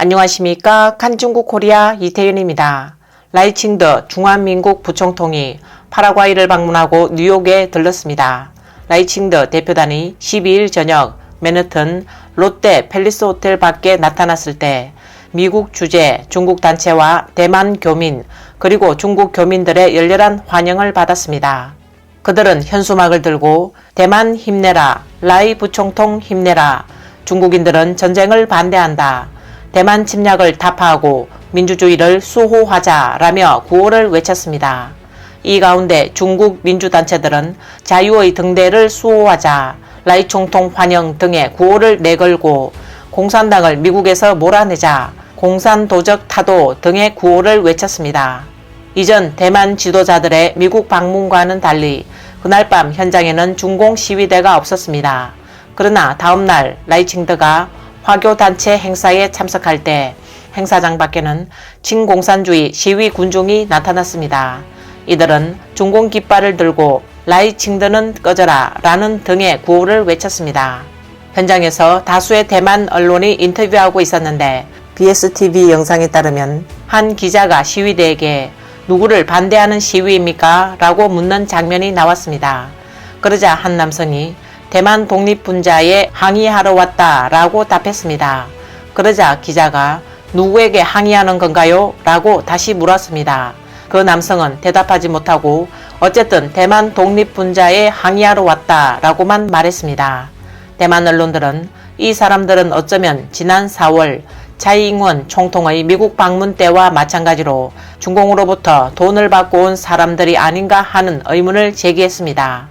안녕하십니까. 칸중국 코리아 이태윤입니다. 라이칭드 중화민국 부총통이 파라과이를 방문하고 뉴욕에 들렀습니다. 라이칭드 대표단이 12일 저녁 맨해튼 롯데 팰리스 호텔 밖에 나타났을 때 미국 주재 중국 단체와 대만 교민 그리고 중국 교민들의 열렬한 환영을 받았습니다. 그들은 현수막을 들고 대만 힘내라, 라이 부총통 힘내라, 중국인들은 전쟁을 반대한다. 대만 침략을 타파하고 민주주의를 수호하자라며 구호를 외쳤습니다. 이 가운데 중국 민주단체들은 자유의 등대를 수호하자, 라이 총통 환영 등의 구호를 내걸고 공산당을 미국에서 몰아내자, 공산도적 타도 등의 구호를 외쳤습니다. 이전 대만 지도자들의 미국 방문과는 달리 그날 밤 현장에는 중공 시위대가 없었습니다. 그러나 다음날 라이칭드가 화교단체 행사에 참석할 때 행사장 밖에는 친공산주의 시위 군중이 나타났습니다. 이들은 중공 깃발을 들고 라이칭드는 꺼져라 라는 등의 구호를 외쳤습니다. 현장에서 다수의 대만 언론이 인터뷰하고 있었는데 BSTV 영상에 따르면 한 기자가 시위대에게 누구를 반대하는 시위입니까? 라고 묻는 장면이 나왔습니다. 그러자 한 남성이 대만 독립분자에 항의하러 왔다 라고 답했습니다. 그러자 기자가 누구에게 항의하는 건가요? 라고 다시 물었습니다. 그 남성은 대답하지 못하고 어쨌든 대만 독립분자에 항의하러 왔다 라고만 말했습니다. 대만 언론들은 이 사람들은 어쩌면 지난 4월 차이잉원 총통의 미국 방문 때와 마찬가지로 중공으로부터 돈을 받고 온 사람들이 아닌가 하는 의문을 제기했습니다.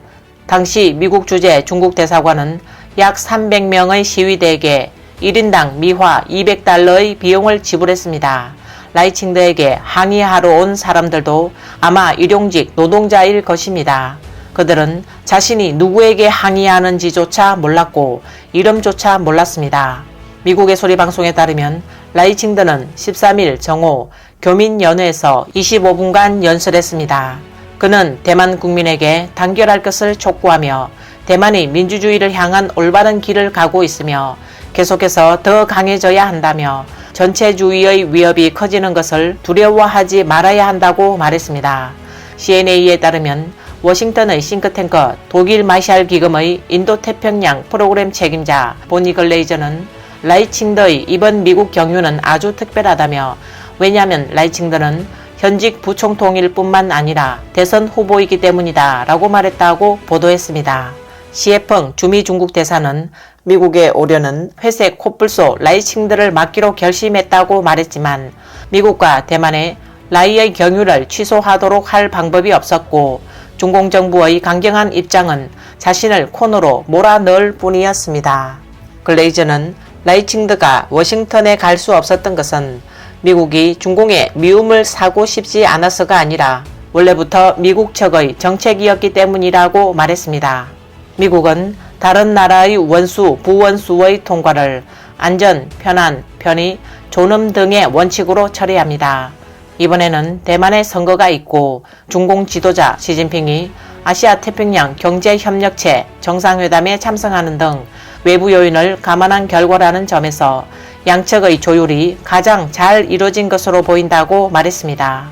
당시 미국 주재 중국 대사관은 약 300명의 시위대에게 1인당 미화 200달러의 비용을 지불했습니다. 라이칭드에게 항의하러 온 사람들도 아마 일용직 노동자일 것입니다. 그들은 자신이 누구에게 항의하는지조차 몰랐고 이름조차 몰랐습니다. 미국의 소리방송에 따르면 라이칭드는 13일 정오 교민연회에서 25분간 연설했습니다. 그는 대만 국민에게 단결할 것을 촉구하며 대만이 민주주의를 향한 올바른 길을 가고 있으며 계속해서 더 강해져야 한다며 전체주의의 위협이 커지는 것을 두려워하지 말아야 한다고 말했습니다. CNA에 따르면 워싱턴의 싱크탱크 독일 마샬 기금의 인도태평양 프로그램 책임자 보니 글레이저는 라이칭더의 이번 미국 경유는 아주 특별하다며 왜냐하면 라이칭더는 현직 부총통일 뿐만 아니라 대선 후보이기 때문이다 라고 말했다고 보도했습니다. 시에펑 주미 중국 대사는 미국에 오려는 회색 코뿔소 라이칭들을 막기로 결심했다고 말했지만 미국과 대만의 라이의 경유를 취소하도록 할 방법이 없었고 중공 정부의 강경한 입장은 자신을 코너로 몰아넣을 뿐이었습니다. 글레이저는 라이칭드가 워싱턴에 갈 수 없었던 것은 미국이 중공에 미움을 사고 싶지 않아서가 아니라 원래부터 미국 측의 정책이었기 때문이라고 말했습니다. 미국은 다른 나라의 원수, 부원수의 통과를 안전, 편안, 편의, 존엄 등의 원칙으로 처리합니다. 이번에는 대만의 선거가 있고 중공 지도자 시진핑이 아시아 태평양 경제협력체 정상회담에 참석하는 등 외부 요인을 감안한 결과라는 점에서 양측의 조율이 가장 잘 이루어진 것으로 보인다고 말했습니다.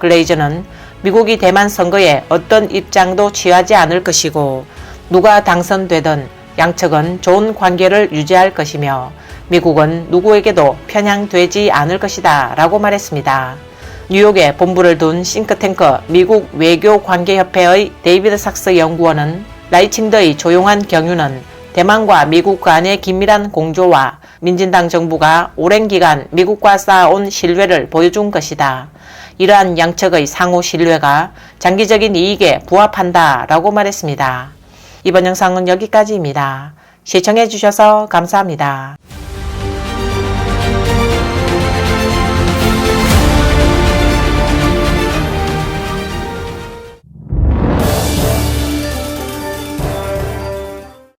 글레이저는 미국이 대만 선거에 어떤 입장도 취하지 않을 것이고 누가 당선되든 양측은 좋은 관계를 유지할 것이며 미국은 누구에게도 편향되지 않을 것이다 라고 말했습니다. 뉴욕에 본부를 둔 싱크탱크 미국 외교관계협회의 데이비드 삭스 연구원은 라이칭드의 조용한 경유는 대만과 미국 간의 긴밀한 공조와 민진당 정부가 오랜 기간 미국과 쌓아온 신뢰를 보여준 것이다. 이러한 양측의 상호 신뢰가 장기적인 이익에 부합한다 라고 말했습니다. 이번 영상은 여기까지입니다. 시청해주셔서 감사합니다.